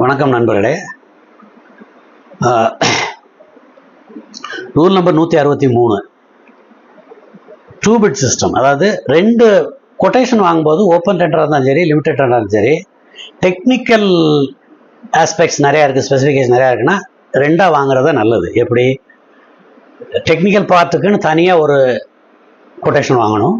வணக்கம் நண்பர்களே. Rule number நூற்றி அறுபத்தி மூணு. டூ பிட் சிஸ்டம் அதாவது ரெண்டு கொட்டேஷன் வாங்கும்போது ஓப்பன் டெண்டராக இருந்தாலும் சரி லிமிடெட் டெண்டராக இருந்தாலும் சரி டெக்னிக்கல் ஆஸ்பெக்ட்ஸ் நிறையா இருக்குது ஸ்பெசிஃபிகேஷன் நிறையா இருக்குன்னா ரெண்டாக வாங்குறது நல்லது. எப்படி? டெக்னிக்கல் பார்ட்டுக்குன்னு தனியாக ஒரு கொட்டேஷன் வாங்கணும்.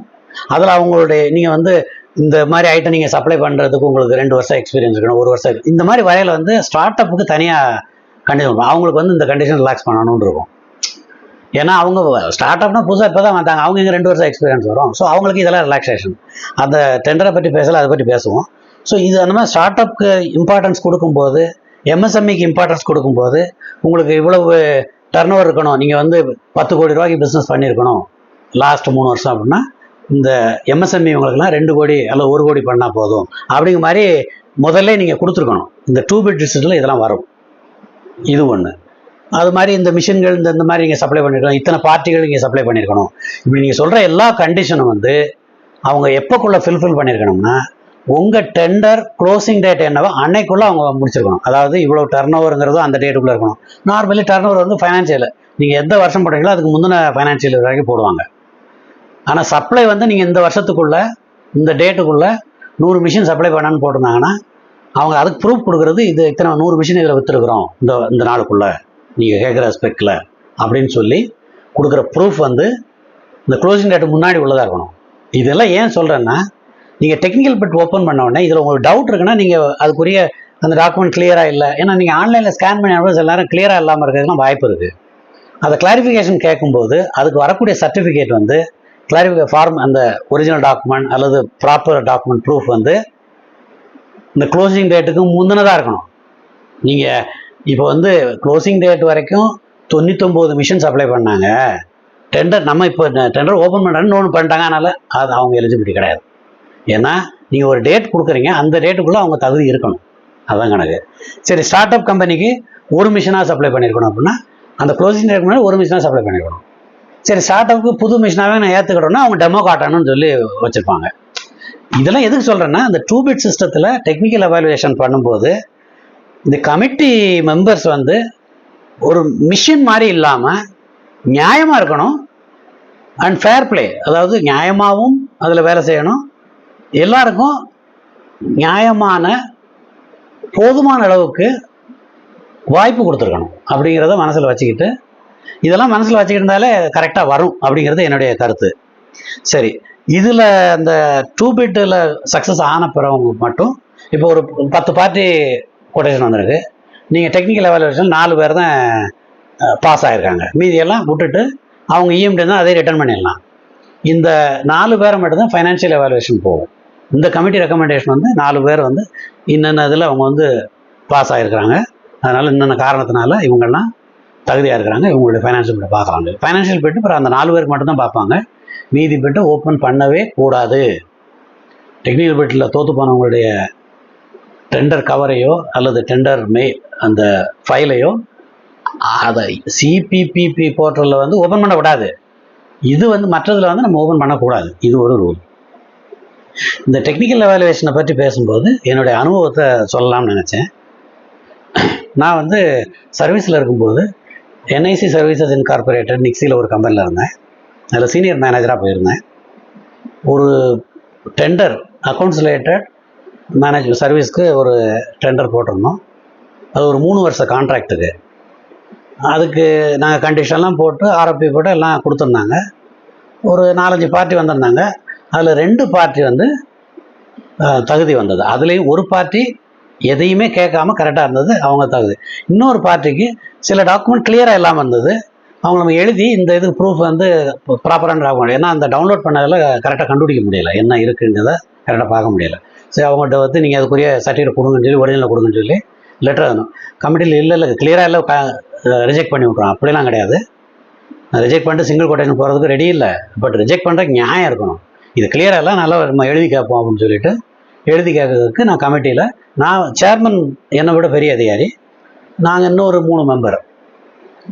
அதில் அவங்களுடைய நீங்கள் வந்து இந்த மாதிரி ஐட்டம் நீங்கள் சப்ளை பண்ணுறதுக்கு உங்களுக்கு ரெண்டு வருஷம் எக்ஸ்பீரியன்ஸ் இருக்கணும் ஒரு வருஷம் இந்த மாதிரி வரையில் வந்து ஸ்டார்ட் அப்புக்கு தனியாக கண்டிஷன் அவங்களுக்கு வந்து இந்த கண்டிஷன் ரிலாக்ஸ் பண்ணணும்னு இருக்கும். ஏன்னா அவங்க ஸ்டார்ட் அப்னா புதுசாக இப்போ தான் வந்தாங்க. அவங்க இங்கே ரெண்டு வருஷம் எக்ஸ்பீரியன்ஸ் வரும். ஸோ அவங்களுக்கு இதெல்லாம் ரிலாக்ஸேஷன் அந்த டெண்டரை பற்றி பேசலை அதை பற்றி பேசுவோம். ஸோ இது அந்த மாதிரி ஸ்டார்ட் அப்க்கு இம்பார்ட்டன்ஸ் கொடுக்கும்போது எம்எஸ்எம்இக்கு இம்பார்ட்டன்ஸ் கொடுக்கும்போது உங்களுக்கு இவ்வளவு டர்ன் ஓவர் இருக்கணும். நீங்கள் வந்து பத்து கோடி ரூபாய்க்கு பிஸ்னஸ் பண்ணியிருக்கணும். லாஸ்ட் மூணு வருஷம் அப்படின்னா இந்த எம்எஸ்எம்இ இவங்களுக்குலாம் ரெண்டு கோடி அல்லது ஒரு கோடி பண்ணால் போதும். அப்படிங்கிற மாதிரி முதல்ல நீங்கள் கொடுத்துருக்கணும். இந்த டூ பிட் டிஸ்ட்ரிக்டில் இதெல்லாம் வரும். இது ஒன்று அது மாதிரி இந்த மிஷின்கள் இந்த இந்த மாதிரி நீங்கள் சப்ளை பண்ணிருக்கணும். இத்தனை பார்ட்டிகள் நீங்கள் சப்ளை பண்ணியிருக்கணும் இப்படி நீங்கள் சொல்கிற எல்லா கண்டிஷனும் வந்து அவங்க எப்போக்குள்ளே ஃபில்ஃபில் பண்ணியிருக்கணும்னா உங்கள் டெண்டர் க்ளோசிங் டேட் என்னவோ அன்னைக்குள்ளே அவங்க முடிச்சிருக்கணும். அதாவது இவ்வளோ டர்ன் ஓவருங்கிறதோ அந்த டேட்டுக்குள்ளே இருக்கணும். நார்மலி டர்ன் ஓவர் வந்து ஃபைனான்சியல் நீங்கள் எந்த வருஷம் போடுறீங்களோ அதுக்கு முந்தின ஃபைனான்சியல் வரைக்கும் போடுவாங்க. ஆனால் சப்ளை வந்து நீங்கள் இந்த வருஷத்துக்குள்ளே இந்த டேட்டுக்குள்ளே நூறு மிஷின் சப்ளை பண்ணான்னு போட்டிருந்தாங்கன்னா அவங்க அதுக்கு ப்ரூஃப் கொடுக்குறது இது இத்தனை நூறு மிஷின் இதில் விற்றுருக்குறோம் இந்த இந்த நாளுக்குள்ளே. நீங்கள் கேட்குற ஸ்பெக்கில் அப்படின்னு சொல்லி கொடுக்குற ப்ரூஃப் வந்து இந்த க்ளோசிங் டேட்டு முன்னாடி உள்ளதாக இருக்கணும். இதெல்லாம் ஏன் சொல்கிறேன்னா நீங்கள் டெக்னிக்கல் பிட் ஓப்பன் பண்ண உடனே இதில் உங்களுக்கு டவுட் இருக்குன்னா நீங்கள் அதுக்குரிய அந்த டாக்குமெண்ட் கிளியராக இல்லை. ஏன்னா நீங்கள் ஆன்லைனில் ஸ்கேன் பண்ணி அனுப்புறது சில நேரம் கிளியராக இல்லாமல் இருக்கிறதுலாம் வாய்ப்பு இருக்குது அதை கிளாரிஃபிகேஷன் கேட்கும்போது அதுக்கு வரக்கூடிய சர்டிஃபிகேட் வந்து கிளாரிஃபிகே ஃபார்ம் அந்த ஒரிஜினல் டாக்குமெண்ட் அல்லது ப்ராப்பர் டாக்குமெண்ட் ப்ரூஃப் வந்து இந்த க்ளோசிங் டேட்டுக்கு முந்தினதாக இருக்கணும். நீங்கள் இப்போ வந்து க்ளோசிங் டேட் வரைக்கும் தொண்ணூத்தொம்பது மிஷின் சப்ளை பண்ணாங்க. டெண்டர் நம்ம இப்போ டெண்டர் ஓப்பன் பண்ணுறேன்னு ஒன்று பண்ணிட்டாங்க. அதனால் அது அவங்க எலிஜிபிலிட்டி கிடையாது. ஏன்னா நீங்கள் ஒரு டேட் கொடுக்குறீங்க. அந்த டேட்டுக்குள்ளே அவங்க தகுதி இருக்கணும். அதான் கணக்கு. சரி ஸ்டார்ட் அப் கம்பெனிக்கு ஒரு மிஷினாக சப்ளை பண்ணியிருக்கணும் அப்படின்னா அந்த க்ளோசிங் டேட் முன்னாடி ஒரு மிஷினாக சப்ளை பண்ணியிருக்கணும் சரி ஸ்டார்ட்அப்புக்கு புது மிஷினாகவே நான் ஏற்றுக்கிட்டோன்னா அவங்க டெமோ காட்டணும்னு சொல்லி வச்சுருப்பாங்க. இதெல்லாம் எதுக்கு சொல்கிறேன்னா அந்த டூ பிட் சிஸ்டத்தில் டெக்னிக்கல் எவாலுவேஷன் பண்ணும்போது இந்த கமிட்டி மெம்பர்ஸ் வந்து ஒரு மிஷின் மாதிரி இல்லாமல் நியாயமாக இருக்கணும் அண்ட் ஃபேர் ப்ளே அதாவது நியாயமாகவும் அதில் வேலை செய்யணும். எல்லாருக்கும் நியாயமான போதுமான அளவுக்கு வாய்ப்பு கொடுத்துருக்கணும். அப்படிங்கிறத மனசில் வச்சுக்கிட்டு இதெல்லாம் மனசில் வச்சுக்கிட்டாலே கரெக்டாக வரும் அப்படிங்கிறது என்னுடைய கருத்து. சரி இதில் அந்த டூ பிட்டில் சக்ஸஸ் ஆன பிறவங்க மட்டும் இப்போ ஒரு பத்து பார்ட்டி கொட்டேஷன் வந்திருக்கு. நீங்கள் டெக்னிக்கல் எவாலுவேஷன் நாலு பேர் தான் பாஸ் ஆகிருக்காங்க மீதியெல்லாம் விட்டுட்டு அவங்க இஎம்டி தான் அதே ரிட்டர்ன் பண்ணிடலாம். இந்த நாலு பேரை மட்டும்தான் ஃபைனான்ஷியல் எவாலுவேஷன் போகும். இந்த கமிட்டி ரெக்கமெண்டேஷன் வந்து நாலு பேர் வந்து இன்னென்ன இதில் அவங்க வந்து பாஸ் ஆகிருக்கிறாங்க அதனால் இன்னென்ன காரணத்தினால இவங்கெல்லாம் தகுதியாக இருக்கிறாங்க இவங்களுடைய ஃபைனான்ஷியல் பிட்டை பார்க்கலாங்க ஃபைனான்ஷியல் பிட்டு அப்புறம் அந்த நாலு பேருக்கு மட்டும்தான் பார்ப்பாங்க. மீதி பிட்டை ஓப்பன் பண்ணவே கூடாது. டெக்னிக்கல் பிட்டில் தோற்று போனவங்களுடைய டெண்டர் கவரையோ அல்லது டெண்டர் மே அந்த ஃபைலையோ அதை சிபிபிபி போர்ட்டலில் வந்து ஓப்பன் பண்ண விடாது. இது வந்து மற்றதில் வந்து நம்ம ஓப்பன் பண்ணக்கூடாது. இது ஒரு ரூல் இந்த டெக்னிக்கல் எவாலுவேஷனை பற்றி பேசும்போது என்னுடைய அனுபவத்தை சொல்லலாம்னு நினச்சேன். நான் வந்து சர்வீஸில் இருக்கும்போது என்ஐசி சர்வீசஸ் இன்கார்பரேட்டட் நிக்ஸியில் ஒரு கம்பெனியில் இருந்தேன். அதில் சீனியர் மேனேஜராக போயிருந்தேன். ஒரு டெண்டர் அக்கௌண்ட்ஸ் ரிலேட்டட் மேனேஜ் சர்வீஸ்க்கு ஒரு டெண்டர் போட்டிருந்தோம். அது ஒரு மூணு வருஷ கான்ட்ராக்ட்டுக்கு அதுக்கு நாங்கள் கண்டிஷன்லாம் போட்டு ஆர்எப்பி போட்டு எல்லாம் கொடுத்துருந்தாங்க. ஒரு நாலஞ்சு பார்ட்டி வந்திருந்தாங்க. அதில் ரெண்டு பார்ட்டி வந்து தகுதி வந்தது. அதுலேயும் ஒரு பார்ட்டி எதையுமே கேட்காம கரெக்டாக இருந்தது அவங்க தகுதி. இன்னொரு பார்ட்டிக்கு சில டாக்குமெண்ட் கிளியராக இல்லாமல் இருந்தது. அவங்க நம்ம எழுதி இந்த இதுக்கு ப்ரூஃப் வந்து ப்ராப்பரான ஆகும் ஏன்னா அந்த டவுன்லோட் பண்ணதில் கரெக்டாக கண்டுபிடிக்க முடியல. என்ன இருக்குன்றதை கரெக்டாக பார்க்க முடியல. சரி அவங்கள்ட்ட வந்து நீங்கள் அதுக்குரிய சர்டிஃபிகேட் கொடுங்கன்னு சொல்லி ஒரிஜினல் கொடுங்கன்னு சொல்லி லெட்டர் வேணும் கமிட்டியில் இல்லை இல்லை கிளியராக இல்லை ரிஜெக்ட் பண்ணி விட்றோம் அப்படிலாம் கிடையாது. ரிஜெக்ட் பண்ணிட்டு சிங்கிள் கோட்டைன்னு போகிறதுக்கு ரெடி இல்லை. பட் ரிஜெக்ட் பண்ணுறதுக்கு நியாயம் இருக்கணும். இது கிளியராக இல்லை நல்லா நம்ம எழுதி கேட்போம் அப்படின்னு சொல்லிட்டு எழுதி கேட்கறதுக்கு நான் கமிட்டியில் நான் சேர்மன் என்னை விட பெரிய அதிகாரி. நாங்கள் இன்னொரு மூணு மெம்பர்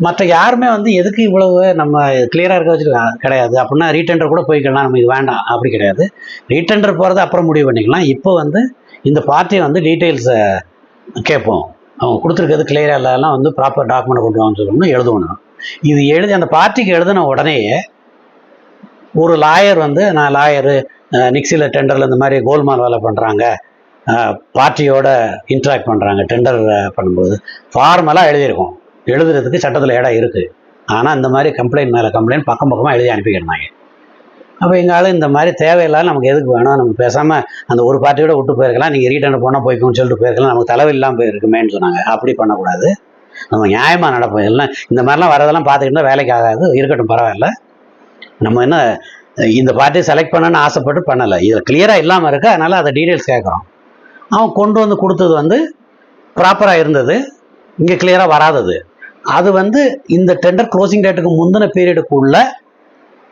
மற்ற யாருமே வந்து எதுக்கு இவ்வளவு நம்ம கிளியராக இருக்க வச்சுட்டு கிடையாது. அப்படின்னா ரீடெண்டர் கூட போய்க்கலாம். நமக்கு வேண்டாம். அப்படி கிடையாது. ரீடெண்டர் போகிறத அப்புறம் முடிவு பண்ணிக்கலாம். இப்போ வந்து இந்த பார்ட்டியை வந்து டீட்டெயில்ஸை கேட்போம். அவங்க கொடுத்துருக்கிறது கிளியராக இல்லைன்னா வந்து ப்ராப்பர் டாக்குமெண்ட் கொண்டு வாங்க சொல்லணும்னு எழுதணும் இது எழுதி அந்த பார்ட்டிக்கு எழுதின உடனேயே ஒரு லாயர் வந்து நான் லாயரு நிக்ஸியில் டெண்டரில் இந்த மாதிரி கோல்மால் வேலை பண்ணுறாங்க பார்ட்டியோட இன்ட்ராக்ட் பண்ணுறாங்க டெண்டர் பண்ணும்போது. ஃபார்மலாக எழுதியிருக்கோம். எழுதுறதுக்கு சட்டத்தில் இடம் இருக்குது ஆனால் இந்த மாதிரி கம்ப்ளைண்ட் மேலே கம்ப்ளைண்ட் பக்கம் பக்கமாக எழுதி அனுப்பிக்கிட்டாங்க அப்போ எங்காலும் இந்த மாதிரி தேவையில்லாத நமக்கு எதுக்கு வேணும்? நம்ம பேசாமல் அந்த ஒரு பார்ட்டியோட விட்டு போயிருக்கலாம். நீங்கள் ரீட்டர்ன் போனால் போய்க்கோன்னு சொல்லிட்டு போயிருக்கலாம். நமக்கு தலைவலி இல்லாமல் போயிருக்குமேன்னு சொன்னாங்க. அப்படி பண்ணக்கூடாது. நம்ம நியாயமாக நடப்போம். எல்லாம் இந்த மாதிரிலாம் வரதெல்லாம் பார்த்துக்கிட்டா வேலைக்கு ஆகாது. இருக்கட்டும் பரவாயில்ல. நம்ம என்ன இந்த பார்ட்டி செலக்ட் பண்ணணும்னு ஆசைப்பட்டு பண்ணலை. இதில் கிளியராக இல்லாமல் இருக்கு அதனால் அதை டீட்டெயில்ஸ் கேட்குறோம் அவன் கொண்டு வந்து கொடுத்தது வந்து ப்ராப்பராக இருந்தது இங்கே கிளியராக வராதது. அது வந்து இந்த டெண்டர் க்ளோசிங் டேட்டுக்கு முந்தின பீரியடுக்குள்ள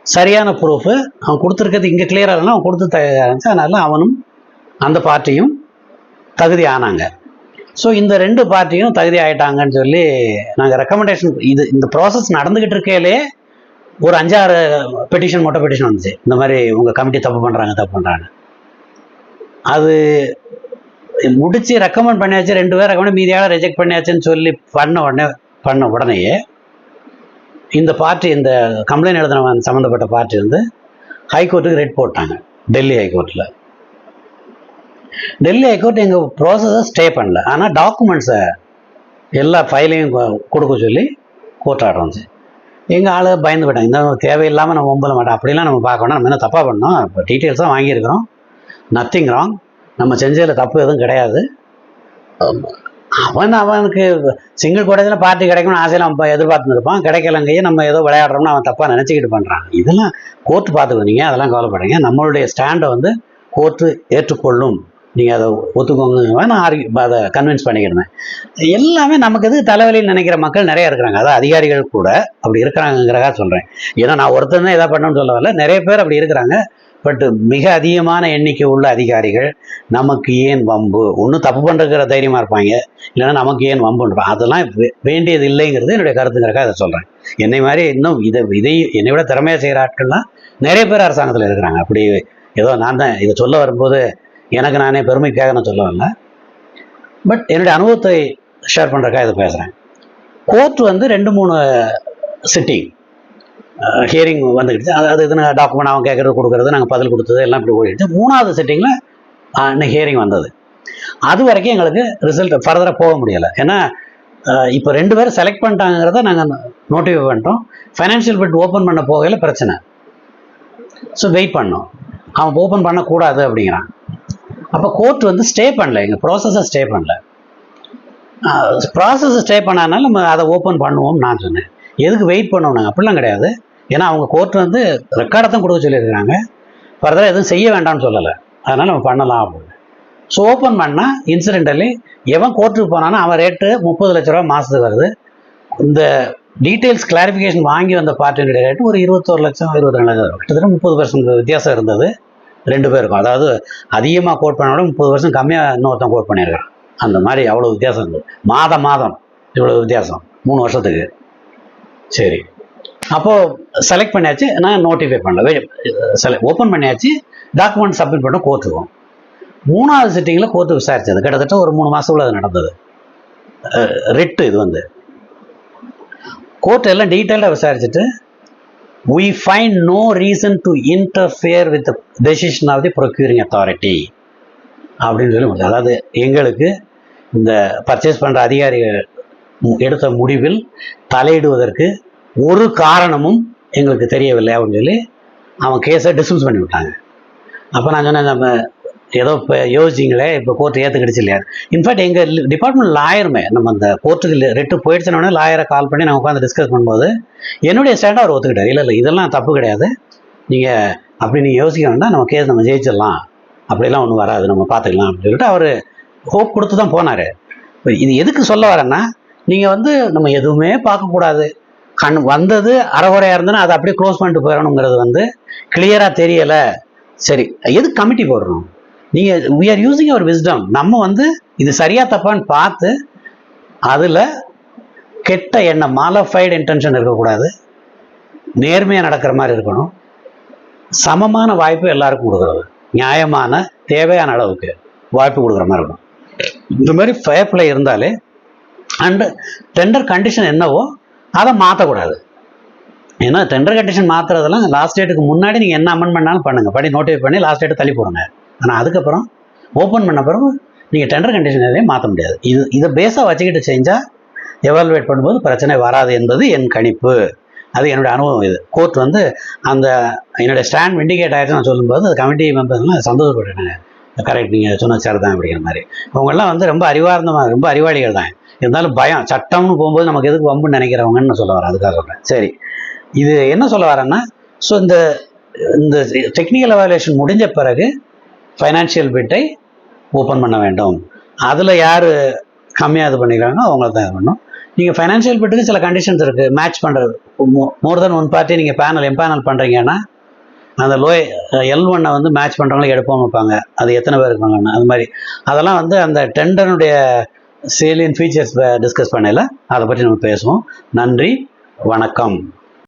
சரியான ப்ரூஃபு அவன் கொடுத்துருக்கிறது இங்கே கிளியராக இல்லைன்னா அவன் கொடுத்து தயாரிச்சு அதனால் அவனும் அந்த பார்ட்டியும் தகுதி ஆனாங்க. ஸோ இந்த ரெண்டு பார்ட்டியும் தகுதி ஆயிட்டாங்கன்னு சொல்லி நாங்கள் ரெக்கமெண்டேஷன் இது இந்த ப்ராசஸ் நடந்துக்கிட்டு இருக்கையிலே ஒரு அஞ்சாறு பெட்டிஷன் மொட்டை பெட்டிஷன் வந்துச்சு. இந்த மாதிரி உங்கள் கமிட்டி தப்பு பண்ணுறாங்க தப்பு பண்ணுறாங்க அது முடிச்சு ரெக்கமெண்ட் பண்ணியாச்சு ரெண்டு பேர் ரெக்கமெண்ட் மீதியால் ரிஜெக்ட் பண்ணியாச்சுன்னு சொல்லி பண்ண உடனே பண்ண உடனேயே இந்த பார்ட்டி இந்த கம்ப்ளைண்ட் எழுதினவன் சம்மந்தப்பட்ட பார்ட்டி வந்து ஹைகோர்ட்டுக்கு ரெட் போட்டாங்க டெல்லி ஹைகோர்ட்டில் டெல்லி ஹைகோர்ட் எங்கள் ப்ராசஸை ஸ்டே பண்ணல. ஆனால் டாக்குமெண்ட்ஸை எல்லா ஃபைலையும் கொடுக்க சொல்லி கோர்ட் ஆர்டர் வந்துச்சு. எங்கள் ஆளு பயந்து போயிட்டாங்க. இந்த தேவையில்லாமல் நம்ம ஒம்பல மாட்டோம். அப்படிலாம் நம்ம பார்க்கணும். நம்ம என்ன தப்பாக பண்ணோம். இப்போ டீட்டெயில்ஸாக வாங்கியிருக்கிறோம். நத்திங் ராங் நம்ம செஞ்சதில் தப்பு எதுவும் கிடையாது. அவன் அவனுக்கு சிங்கிள் கோட்டேஜில் பார்ட்டி கிடைக்கும்னு ஆசையில் அவன் எதிர்பார்த்துன்னு இருப்பான் கிடைக்கலங்கையே நம்ம ஏதோ விளையாடுறோம்னு அவன் தப்பாக நினச்சிக்கிட்டு பண்ணுறான் இதெல்லாம் கோர்ட்டு நீங்கள் அதெல்லாம் கவலைப்படுறீங்க நம்மளுடைய ஸ்டாண்டை வந்து கோர்ட்டு ஏற்றுக்கொள்ளும். நீங்கள் அதை ஒத்துக்கோங்க நான் ஆர்கி அதை கன்வின்ஸ் பண்ணிக்கிடுவேன் எல்லாமே நமக்கு எது தலைவலின்னு நினைக்கிற மக்கள் நிறைய இருக்கிறாங்க. அதாவது அதிகாரிகள் கூட அப்படி இருக்கிறாங்கிறதா சொல்கிறேன் ஏன்னா நான் ஒருத்தர் தான் எதாவது பண்ணணும்னு சொல்ல வரல. நிறைய பேர் அப்படி இருக்கிறாங்க. பட் மிக அதிகமான எண்ணிக்கை உள்ள அதிகாரிகள் நமக்கு ஏன் வம்பு? ஒன்றும் தப்பு பண்ணுறதுக்கிற தைரியமாக இருப்பாங்க. இல்லைன்னா நமக்கு ஏன் வம்புன்றான் அதெல்லாம் வே- வேண்டியது இல்லைங்கிறது என்னுடைய கருத்துங்கிறக்காக அதை சொல்கிறேன் என்னை மாதிரி இன்னும் இதை இதை என்னை விட திறமையாக செய்கிற ஆட்கள்லாம் நிறைய பேர் அரசாங்கத்தில் இருக்கிறாங்க. அப்படி ஏதோ நான் தான் இதை சொல்ல வரும்போது எனக்கு நானே பெருமைக்காக நான் சொல்ல வரல பட் என்னுடைய அனுபவத்தை ஷேர் பண்ணுறக்காக இதை பேசுகிறேன் கோர்ட் வந்து ரெண்டு மூணு சிட்டிங் ஹியரிங் வந்துக்கிட்டு அது அது இதுன்னு டாக்குமெண்ட் அவன் கேட்குறது கொடுக்குறது நாங்கள் பதில் கொடுத்தது எல்லாம் இப்படி ஓடிட்டு மூணாவது சிட்டிங்கில் இன்னும் ஹியரிங் வந்தது. அது வரைக்கும் எங்களுக்கு ரிசல்ட் ஃபர்தராக போக முடியலை. ஏன்னா இப்போ ரெண்டு பேரும் செலக்ட் பண்ணிட்டாங்கிறத நாங்கள் நோட்டிஃபை பண்ணிட்டோம். ஃபைனான்ஷியல் பிட் ஓப்பன் பண்ண போகையில் பிரச்சனை. ஸோ வெயிட் பண்ணோம். அவன் ஓப்பன் பண்ணக்கூடாது அப்படிங்கிறான். அப்போ கோர்ட் வந்து ஸ்டே பண்ணல. எங்கள் ப்ராசஸை ஸ்டே பண்ணல. ப்ராசஸை ஸ்டே பண்ணாதனால நம்ம அதை ஓப்பன் பண்ணுவோம் நான் சொன்னேன். எதுக்கு வெயிட் பண்ணணும் அப்படிலாம் கிடையாது. ஏன்னா அவங்க கோர்ட் வந்து ரெக்கார்டை தான் கொடுக்க சொல்லியிருக்கிறாங்க. ஃபர்தராக எதுவும் செய்ய வேண்டாம்னு சொல்லலை. அதனால் நம்ம பண்ணலாம் அப்படின்னு. ஸோ ஓப்பன் பண்ணால் இன்சிடென்டலி எவன் கோர்ட்டுக்கு போனானோ அவன் ரேட்டு முப்பது லட்ச ரூபா மாதத்துக்கு வருது. இந்த டீட்டெயில்ஸ் கிளாரிஃபிகேஷன் வாங்கி வந்த பார்ட்டினுடைய ரேட்டு ஒரு இருபத்தோரு லட்சம் இருபத்தி ரெண்டு லட்சம் கிட்டத்தட்ட முப்பது பர்சன்ட் வித்தியாசம் இருந்தது. ரெண்டு பேருக்கும் அதாவது அதிகமாக கோட் பண்ண விட முப்பது வருஷம் கம்மியாக இன்னொருத்தன் கோட் பண்ணியிருக்கான். அந்த மாதிரி அவ்வளோ வித்தியாசம் இருக்குது மாதம் மாதம் இவ்வளோ வித்தியாசம். மூணு வருஷத்துக்கு. சரி. அப்போது செலக்ட் பண்ணியாச்சு. நான் நோட்டிஃபை பண்ணல. செலக்ட் ஓப்பன் பண்ணியாச்சு. டாக்குமெண்ட் சப்மிட் பண்ண கோத்துக்கும் மூணாவது சிட்டிங்கில் கோர்ட்டு விசாரிச்சது. கிட்டத்தட்ட ஒரு மூணு மாதத்துக்குள்ள அது நடந்தது. ரிட்டு இது வந்து. கோர்ட் எல்லாம் டீட்டெயிலாக விசாரிச்சுட்டு we find no reason to interfere with the decision of the procuring authority. அப்படின்னு சொல்லி அதாவது எங்களுக்கு இந்த பர்ச்சேஸ் பண்ணுற அதிகாரிகள் எடுத்த முடிவில் தலையிடுவதற்கு ஒரு காரணமும் எங்களுக்கு தெரியவில்லை அப்படின்னு சொல்லி அவன் கேஸை டிஸ்மிஸ் பண்ணி விட்டாங்க அப்போ நான் சொன்னேன் நம்ம ஏதோ இப்போ யோசிச்சிங்களே இப்போ கோர்ட்டு ஏற்றுக்கிடுச்சு இல்லையா? இன்ஃபேக்ட் எங்கள் டிபார்ட்மெண்ட் லாயருமே நம்ம அந்த கோர்ட்டுக்கு ரெட்டு போயிடுச்சுனோடனே லாயரை கால் பண்ணி நான் உட்காந்து டிஸ்கஸ் பண்ணும்போது என்னுடைய ஸ்டாண்டை அவர் ஒத்துக்கிட்டார். இல்லை இல்லை இதெல்லாம் தப்பு கிடையாது. நீங்கள் அப்படி நீங்கள் யோசிக்க வேண்டாம். நம்ம கேஸ் நம்ம ஜெயிச்சிடலாம். அப்படிலாம் ஒன்றும் வராது. நம்ம பார்த்துக்கலாம் அப்படின்னு சொல்லிட்டு அவர் ஹோப் கொடுத்து தான் போனார் இது எதுக்கு சொல்ல வரேன்னா நீங்கள் வந்து நம்ம எதுவுமே பார்க்கக்கூடாது. கண் வந்தது அறகுறையாக இருந்ததுன்னா அதை அப்படியே க்ளோஸ் பண்ணிட்டு போயிடணுங்கிறது வந்து கிளியராக தெரியலை. சரி எதுக்கு கமிட்டி போடுறோம்? நீங்கள் we are using our wisdom நம்ம வந்து இது சரியா தப்பான்னு பார்த்து அதில் கெட்ட எண்ணம் மாலஃபைடு இன்டென்ஷன் இருக்கக்கூடாது. நேர்மையாக நடக்கிற மாதிரி இருக்கணும். சமமான வாய்ப்பு எல்லாருக்கும் கொடுக்குறது. நியாயமான தேவையான அளவுக்கு வாய்ப்பு கொடுக்குற மாதிரி இருக்கணும். இந்த மாதிரி ஃபயர் பிளே இருந்தாலே அண்டு டெண்டர் கண்டிஷன் என்னவோ அதை மாற்றக்கூடாது ஏன்னா டெண்டர் கண்டிஷன் மாற்றுறதெல்லாம் லாஸ்ட் டேட்டுக்கு முன்னாடி நீங்கள் என்ன அமெண்ட் பண்ணாலும் பண்ணுங்கள் படி நோட்டிஃபை பண்ணி லாஸ்ட் டேட்டை தள்ளி போடுங்க. ஆனால் அதுக்கப்புறம் ஓப்பன் பண்ண பிறகு நீங்கள் டெண்டர் கண்டிஷன் எதையும் மாற்ற முடியாது. இது இதை பேஸாக வச்சுக்கிட்டு செஞ்சால் எவால்வேட் பண்ணும்போது பிரச்சனை வராது என்பது என் கணிப்பு. அது என்னுடைய அனுபவம் இது. கோர்ட் வந்து அந்த என்னுடைய ஸ்டாண்ட் விண்டிகேட் ஆகிட்டு நான் சொல்லும்போது அது கமிட்டி மெம்பர்ஸ்லாம் சந்தோஷப்பட்டாங்க கரெக்ட் நீங்கள் சொன்ன சார் தான் அப்படிங்கிற மாதிரி. அவங்கெல்லாம் வந்து ரொம்ப அறிவார்ந்தமாக ரொம்ப அறிவாளிகள் தான். இருந்தாலும் பயம் சட்டம்னு போகும்போது நமக்கு எதுக்கு வம்புன்னு நினைக்கிறவங்கன்னு சொல்ல வரேன் அதுக்காக சொல்கிறேன் சரி. இது என்ன சொல்ல வரேன்னா ஸோ இந்த இந்த டெக்னிக்கல் எவாலுவேஷன் முடிஞ்ச பிறகு ஃபைனான்ஷியல் பிட்டை ஓப்பன் பண்ண வேண்டும். அதில் யார் கம்மியாக இது பண்ணிக்கிறாங்களோ அவங்கள தான் இது பண்ணணும். நீங்கள் ஃபைனான்ஷியல் பிட்டுக்கு சில கண்டிஷன்ஸ் இருக்குது மேட்ச் பண்ணுறது மோர் தென் ஒன் பார்ட்டி நீங்கள் பேனல் எம்பேனல் பண்ணுறீங்கன்னா அந்த லோ எல் ஒன்னை வந்து மேட்ச் பண்ணுறவங்களுக்கு எடுப்போம் வைப்பாங்க. அது எத்தனை பேர் இருப்பாங்கன்னு. அது மாதிரி. அதெல்லாம் வந்து அந்த டெண்டனுடைய சேலியன் ஃபீச்சர்ஸ் டிஸ்கஸ் பண்ணல அதை பற்றி நம்ம பேசுவோம். நன்றி. வணக்கம்.